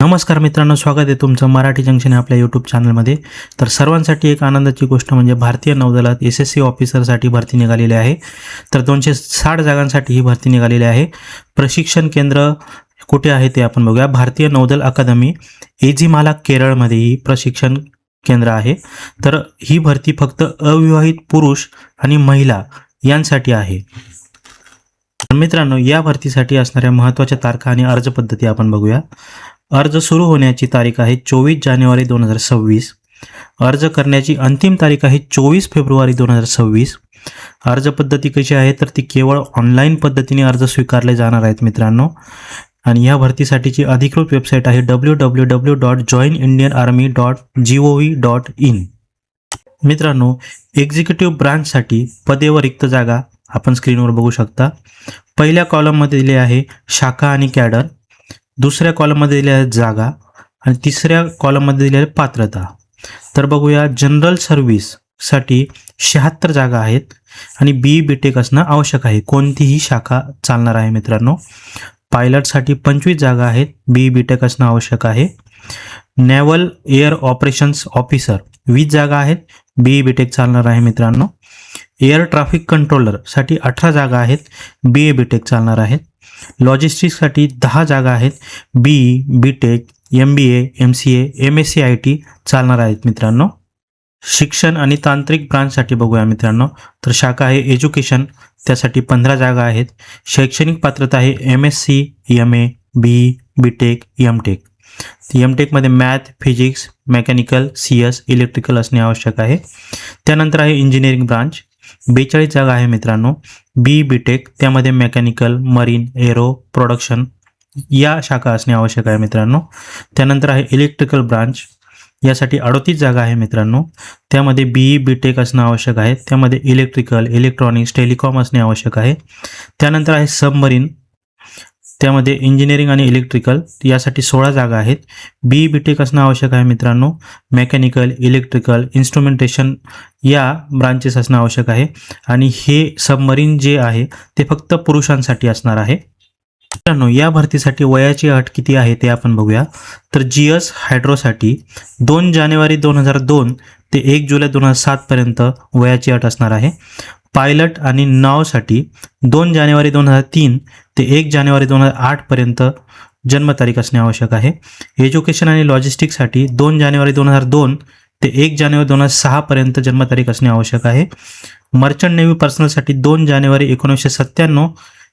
नमस्कार मित्रांनो स्वागत आहे तुमचं मराठी जंक्शन आपल्या यूट्यूब चॅनलमध्ये तर सर्वांसाठी एक आनंदाची गोष्ट म्हणजे भारतीय नौदलात एस एस सी ऑफिसरसाठी भरती निघालेली आहे. तर दोनशे साठ जागांसाठी ही भरती निघालेली आहे. प्रशिक्षण केंद्र कुठे आहे ते आपण बघूया. भारतीय नौदल अकादमी एझिमाला केरळमध्ये ही प्रशिक्षण केंद्र आहे. तर ही भरती फक्त अविवाहित पुरुष आणि महिला यांसाठी आहे. तर मित्रांनो या भरतीसाठी असणाऱ्या महत्त्वाच्या तारखा आणि अर्ज पद्धती आपण बघूया. अर्ज सुरू होण्याची तारीख आहे चोवीस जानेवारी दोन हजार सव्वीस. अर्ज करण्याची अंतिम तारीख आहे चोवीस फेब्रुवारी दोन हजार सव्वीस. अर्ज पद्धती कशी आहे? तर ती केवळ ऑनलाईन पद्धतीने अर्ज स्वीकारले जाणार आहेत मित्रांनो. आणि या भरतीसाठीची अधिकृत वेबसाईट आहे W W W dot join Indian army dot G O V dot in मित्रांनो एक्झिक्युटिव्ह ब्रांचसाठी पदे व रिक्त जागा आपण स्क्रीनवर बघू शकता. पहिल्या कॉलममध्ये दिले आहे शाखा आणि कॅडर दुसऱ्या कॉलममध्ये दिलेल्या आहेत जागा आणि तिसऱ्या कॉलममध्ये दिलेल्या पात्रता. तर बघूया जनरल सर्व्हिससाठी शहात्तर जागा आहेत आणि बी बी टेक असणं आवश्यक आहे. कोणतीही शाखा चालणार आहे मित्रांनो. पायलटसाठी पंचवीस जागा आहेत. बी बी टेक असणं आवश्यक आहे. नॅव्हल एअर ऑपरेशन्स ऑफिसर वीस जागा आहेत. बी बी टेक चालणार आहे मित्रांनो. एअर ट्रॅफिक कंट्रोलरसाठी अठरा जागा आहेत. बी ए बी टेक चालणार आहेत. लॉजिस्टिक्ससाठी दहा जागा आहेत. B B tech M B A M C A M S C I T चालणार आहेत मित्रांनो. शिक्षण आणि तांत्रिक ब्रांचसाठी बघूया मित्रांनो. तर शाखा आहे एज्युकेशन त्यासाठी पंधरा जागा आहेत. शैक्षणिक पात्रता आहे M S C M A B B tech M tech M टेकमध्ये math physics mechanical C S electrical असणे आवश्यक आहे. त्यानंतर आहे इंजिनिअरिंग ब्रांच बेचाळीस जागा आहे मित्रांनो. बी बी टेक त्यामध्ये मेकॅनिकल मरीन एरो प्रोडक्शन या शाखा असणे आवश्यक आहे मित्रांनो. त्यानंतर आहे इलेक्ट्रिकल ब्रांच यासाठी अडोतीस जागा आहे मित्रांनो. त्यामध्ये बी बी टेक असणं आवश्यक आहे. त्यामध्ये इलेक्ट्रिकल इलेक्ट्रॉनिक्स टेलिकॉम असणे आवश्यक आहे. त्यानंतर आहे सबमरीन त्यामध्ये इंजिनिअरिंग आणि इलेक्ट्रिकल यासाठी सोळा जागा आहेत. बी बी टेक असणं आवश्यक आहे मित्रांनो. मेकॅनिकल इलेक्ट्रिकल इन्स्ट्रुमेंटेशन या ब्रांचेस असणं आवश्यक आहे. आणि हे सबमरीन जे आहे ते फक्त पुरुषांसाठी असणार आहे. मित्रांनो या भरतीसाठी वयाची अट किती आहे ते आपण बघूया. तर जी एस हायड्रोसाठी दोन जानेवारी दोन हजार दोन ते एक जुलै दोन हजार सातपर्यंत वयाची अट असणार आहे. पायलट आणि नावसाठी दोन जानेवारी दोन हजार तीन ते एक जानेवारी दोन हजार आठपर्यंत जन्मतारीख असणे आवश्यक आहे. एज्युकेशन आणि लॉजिस्टिकसाठी दोन जानेवारी दोन हजार दोन ते एक जानेवारी दोन हजार सहापर्यंत जन्मतारीख असणे आवश्यक आहे. मर्चंट नेव्ही पर्सनलसाठी दोन जानेवारी एकोणीसशे सत्त्याण्णव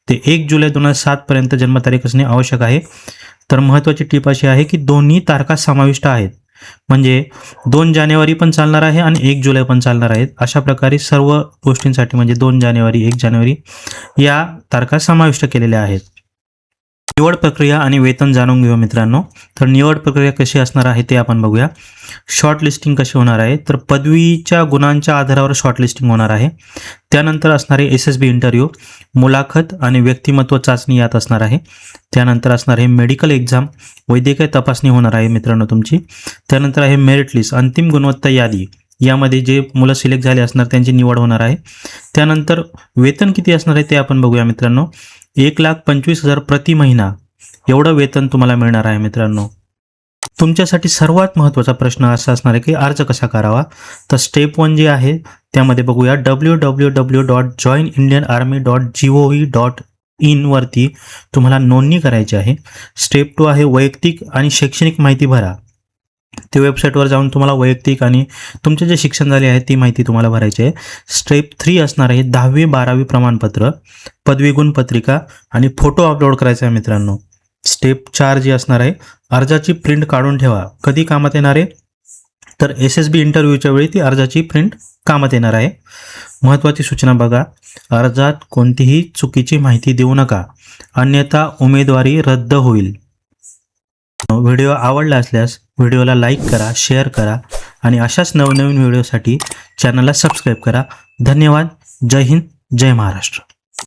ते एक जुलै दोन हजार सातपर्यंत जन्मतारीख असणे आवश्यक आहे. तर महत्त्वाची टीप अशी आहे की दोन्ही तारखा समाविष्ट आहेत. म्हणजे दोन जानेवारी पण चालणार आहे आणि एक जुलै पण चालणार आहेत. अशा प्रकारे सर्व गोष्टींसाठी म्हणजे दोन जानेवारी एक जानेवारी या तारखा समाविष्ट केलेल्या आहेत. निवड प्रक्रिया आणि वेतन जाणून घेऊया मित्रांनो. तर निवड प्रक्रिया कशी असणार आहे ते आपण बघूया. शॉर्ट लिस्टिंग कशी होणार आहे? तर पदवीच्या गुणांच्या आधारावर शॉर्ट लिस्टिंग होणार आहे. त्यानंतर असणारे एस एस बी इंटरव्ह्यू मुलाखत आणि व्यक्तिमत्व चाचणी यात असणार आहे. त्यानंतर असणार आहे मेडिकल एक्झाम वैद्यकीय तपासणी होणार आहे मित्रांनो तुमची. त्यानंतर आहे मेरिट लिस्ट अंतिम गुणवत्ता यादी. यामध्ये जे मुलं सिलेक्ट झाले असणार त्यांची निवड होणार आहे. त्यानंतर वेतन किती असणार आहे ते आपण बघूया मित्रांनो. एक लाख पंचवीस हजार प्रति महिना एवढं वेतन तुम्हाला मिळणार आहे मित्रांनो. तुमच्यासाठी सर्वात महत्त्वाचा प्रश्न असा असणार आहे की अर्ज कसा करावा? तर स्टेप वन जे आहे त्यामध्ये बघूया W W W dot join Indian army dot G O V dot इनवरती तुम्हाला नोंदणी करायची आहे. स्टेप टू आहे वैयक्तिक आणि शैक्षणिक माहिती भरा. ते वेबसाईटवर जाऊन तुम्हाला वैयक्तिक आणि तुमचे जे शिक्षण झाले आहे ती माहिती तुम्हाला भरायची आहे. स्टेप थ्री असणार आहे दहावी बारावी प्रमाणपत्र पदवीगुण पत्रिका आणि फोटो अपलोड करायचा आहे मित्रांनो. स्टेप चार जी असणार आहे अर्जाची प्रिंट काढून ठेवा. कधी कामात येणार आहे? तर एस एस बी इंटरव्ह्यूच्या वेळी ती अर्जाची प्रिंट कामात येणार आहे. महत्त्वाची सूचना बघा अर्जात कोणतीही चुकीची माहिती देऊ नका. अन्यथा उमेदवारी रद्द होईल. व्हिडिओ आवडला असल्यास व्हिडिओला लाईक करा शेअर करा आणि अशाच नवनवीन व्हिडिओसाठी चॅनलला सबस्क्राईब करा. धन्यवाद. जय हिंद. जय महाराष्ट्र.